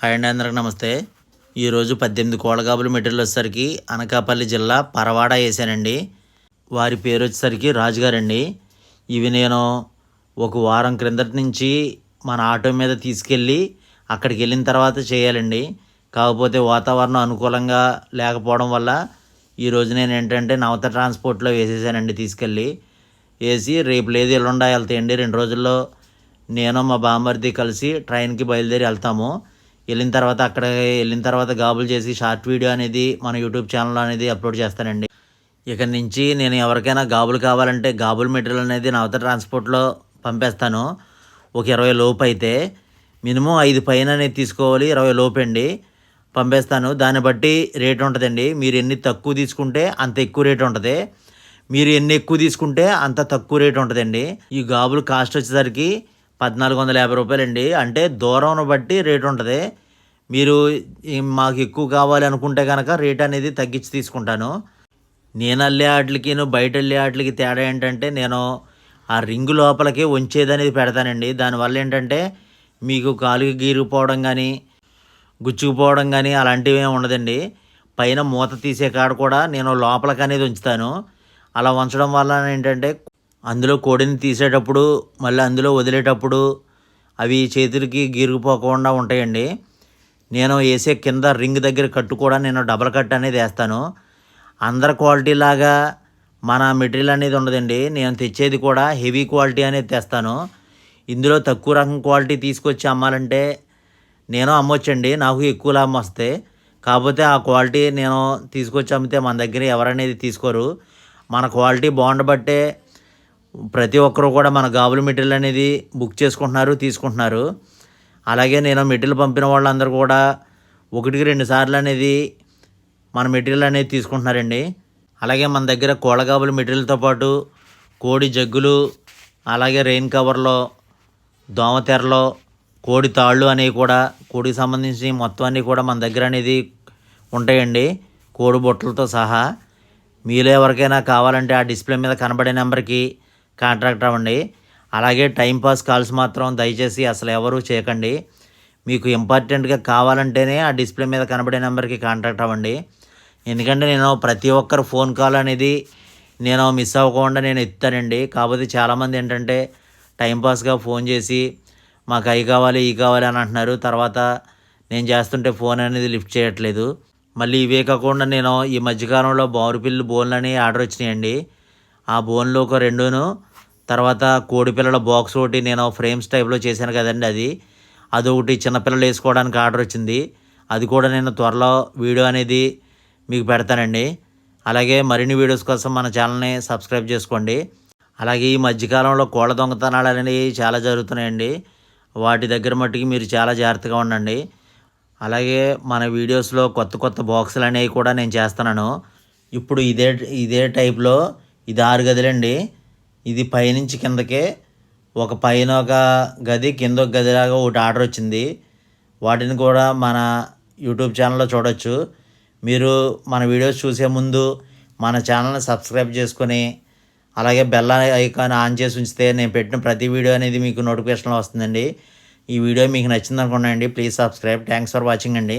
Hi అండి అందరికి నమస్తే. ఈరోజు పద్దెనిమిది కోళ్ళగాబుల మెటీరియల్ వచ్చేసరికి అనకాపల్లి జిల్లా పరవాడ వేసానండి. వారి పేరు వచ్చేసరికి రాజుగారండి. ఇవి నేను ఒక వారం క్రిందటి నుంచి మన ఆటో మీద తీసుకెళ్ళి అక్కడికి వెళ్ళిన తర్వాత చేయాలండి. కాకపోతే వాతావరణం అనుకూలంగా లేకపోవడం వల్ల ఈరోజు నేను ఏంటంటే నవత ట్రాన్స్పోర్ట్లో వేసేసానండి తీసుకెళ్ళి. వేసి రేపు లేదు ఎల్లుండా వెళ్తాయండి. రెండు రోజుల్లో నేను మా బామ్మర్ది కలిసి ట్రైన్కి బయలుదేరి వెళ్తాము. వెళ్ళిన తర్వాత అక్కడ వెళ్ళిన తర్వాత గాబులు చేసి షార్ట్ వీడియో అనేది మన యూట్యూబ్ ఛానల్ అనేది అప్లోడ్ చేస్తానండి. ఇక నుంచి నేను ఎవరికైనా గాబులు కావాలంటే గాబుల్ మెటీరియల్ అనేది నవత ట్రాన్స్పోర్ట్లో పంపేస్తాను. ఒక ఇరవై లోపు అయితే మినిమం ఐదు పైన అనేది తీసుకోవాలి ఇరవై లోపు అండి. పంపేస్తాను. దాన్ని బట్టి రేట్ ఉంటుందండి. మీరు ఎన్ని తక్కువ తీసుకుంటే అంత ఎక్కువ రేట్ ఉంటుంది. మీరు ఎన్ని ఎక్కువ తీసుకుంటే అంత తక్కువ రేట్ ఉంటుందండి. ఈ గాబులు కాస్ట్ వచ్చేసరికి పద్నాలుగు వందల యాభై రూపాయలండి. అంటే దూరం బట్టి రేట్ ఉంటుంది మీరు మాకు ఎక్కువ కావాలి అనుకుంటే కనుక రేట్ అనేది తగ్గించి తీసుకుంటాను. నేను అల్లే ఆటలకి బయట వెళ్ళే ఆటలకి తేడా ఏంటంటే నేను ఆ రింగ్ లోపలికి వంచేది అనేది పెడతానండి. దానివల్ల ఏంటంటే మీకు కాలుకి గీరుకుపోవడం కానీ గుచ్చుకుపోవడం కానీ అలాంటివి ఏమి ఉండదండి. పైన మూత తీసే కాడ కూడా నేను లోపలికి అనేది ఉంచుతాను. అలా ఉంచడం వల్ల ఏంటంటే అందులో కోడిని తీసేటప్పుడు మళ్ళీ అందులో వదిలేటప్పుడు అవి చేతులకి గీరుకుపోకుండా ఉంటాయండి. నేను వేసే కింద రింగ్ దగ్గర కట్టు కూడా నేను డబల్ కట్ అనేది వేస్తాను. అందరి క్వాలిటీ లాగా మన మెటీరియల్ అనేది ఉండదండి. నేను తెచ్చేది కూడా హెవీ క్వాలిటీ అనేది తెస్తాను. ఇందులో తక్కువ రకం క్వాలిటీ తీసుకొచ్చి అమ్మాలంటే నేను అమ్మొచ్చండి. నాకు ఎక్కువ లాభం వస్తే కాకపోతే ఆ క్వాలిటీ నేను తీసుకొచ్చి అమ్మితే మన దగ్గర ఎవరనేది తీసుకోరు. మన క్వాలిటీ బాగుండబట్టే ప్రతి ఒక్కరు కూడా మన గాబుల మెటీరియల్ అనేది బుక్ చేసుకుంటున్నారు తీసుకుంటున్నారు. అలాగే నేను మెటీరియల్ పంపిన వాళ్ళందరూ కూడా ఒకటికి రెండు సార్లు అనేది మన మెటీరియల్ అనేది తీసుకుంటున్నారండి. అలాగే మన దగ్గర కోళ్ళగాబుల మెటీరియల్తో పాటు కోడి జగ్గులు అలాగే రెయిన్ కవర్లో దోమతెరలో కోడి తాళ్ళు అనేవి కూడా కోడికి సంబంధించి మొత్తం అన్నీ కూడా మన దగ్గర అనేది ఉంటాయండి. కోడి బుట్టలతో సహా. మీలో ఎవరికైనా కావాలంటే ఆ డిస్ప్లే మీద కనబడే నెంబర్కి కాంట్రాక్టర్ అవ్వండి. అలాగే టైంపాస్ కాల్స్ మాత్రం దయచేసి అసలు ఎవరు చేయకండి. మీకు ఇంపార్టెంట్గా కావాలంటేనే ఆ డిస్ప్లే మీద కనబడే నెంబర్కి కాంటాక్ట్ అవ్వండి. ఎందుకంటే నేను ప్రతి ఒక్కరు ఫోన్ కాల్ అనేది నేను మిస్ అవ్వకుండా నేను ఎత్తానండి. కాకపోతే చాలామంది ఏంటంటే టైంపాస్గా ఫోన్ చేసి మాకు అవి కావాలి ఈ కావాలి అని అంటున్నారు. తర్వాత నేను చేస్తుంటే ఫోన్ అనేది లిఫ్ట్ చేయట్లేదు. మళ్ళీ ఇవే కాకుండా నేను ఈ మధ్యకాలంలో బారుపిల్లి బోన్లు అని ఆర్డర్ వచ్చినాయండి. ఆ బోన్లు ఒక రెండును తర్వాత కోడిపిల్లల బాక్స్ ఒకటి నేను ఫ్రేమ్స్ టైప్లో చేశాను కదండి అది. అదొకటి చిన్నపిల్లలు వేసుకోవడానికి ఆర్డర్ వచ్చింది. అది కూడా నేను త్వరలో వీడియో అనేది మీకు పెడతానండి. అలాగే మరిన్ని వీడియోస్ కోసం మన ఛానల్ని సబ్స్క్రైబ్ చేసుకోండి. అలాగే ఈ మధ్యకాలంలో కోళ్ళ దొంగతనాలు అనేవి చాలా జరుగుతున్నాయండి. వాటి దగ్గర మట్టుకి మీరు చాలా జాగ్రత్తగా ఉండండి. అలాగే మన వీడియోస్లో కొత్త కొత్త బాక్సులు అనేవి కూడా నేను చేస్తున్నాను. ఇప్పుడు ఇదే ఇదే టైప్లో ఇది ఆరు గదులండి. ఇది పైనుంచి కిందకే ఒక పైన ఒక గది కింద ఒక గదిలాగా ఒకటి ఆర్డర్ వచ్చింది. వాటిని కూడా మన యూట్యూబ్ ఛానల్లో చూడొచ్చు. మీరు మన వీడియోస్ చూసే ముందు మన ఛానల్ని సబ్స్క్రైబ్ చేసుకొని అలాగే బెల్ ఐకాన్ ఆన్ చేసి ఉంచితే నేను పెట్టిన ప్రతి వీడియో అనేది మీకు నోటిఫికేషన్లో వస్తుందండి. ఈ వీడియో మీకు నచ్చింది అనుకున్నానండి please subscribe. Thanks for watching అండి.